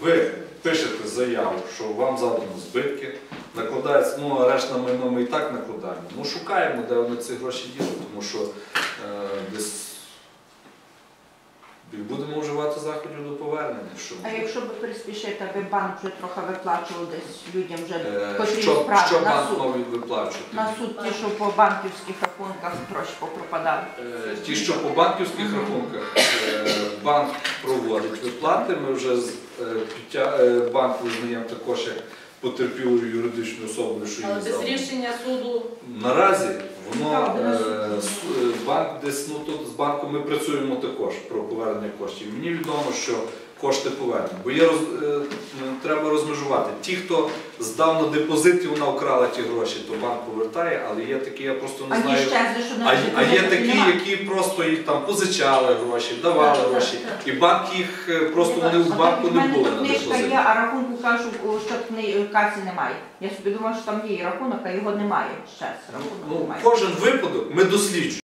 Ви пишете заяву, що вам завдано збитки, накладається, ну арешт на майно ми і так накладаємо. Ну шукаємо, де вони ці гроші діли, тому що е, десь будемо вживати заходів до повернення. Щоб... А якщо би приспішити, аби банк вже трохи виплачував десь людям вже Е, котрі що, справи що на банк суд. мав виплачувати? На суд ті, що по банківських рахунках гроші попропадали. Е, Ті, що по банківських рахунках, банк проводить виплати, ми вже з е, е, банк визнаємо також як потерпілою юридичною особою, що Але її без здав. рішення суду Наразі воно е, с- е, банк десь ну тут з банком ми працюємо також про повернення коштів. Мені відомо, що кошти повернені. Бо є роз, е, треба розмежувати. Ті, хто здав на депозит і вона вкрала ті гроші, то банк повертає, але є такі, я просто не А знаю. щезли, А, а є такі, які просто їх там позичали гроші, давали гроші, і банк їх е, просто вони в банку не мене на депозиті. є, а рахунку кажу, що в касі немає. Я собі думаю, що там є рахунок, а його немає ще. Рахунок Ну, немає. кожен випадок ми досліджуємо.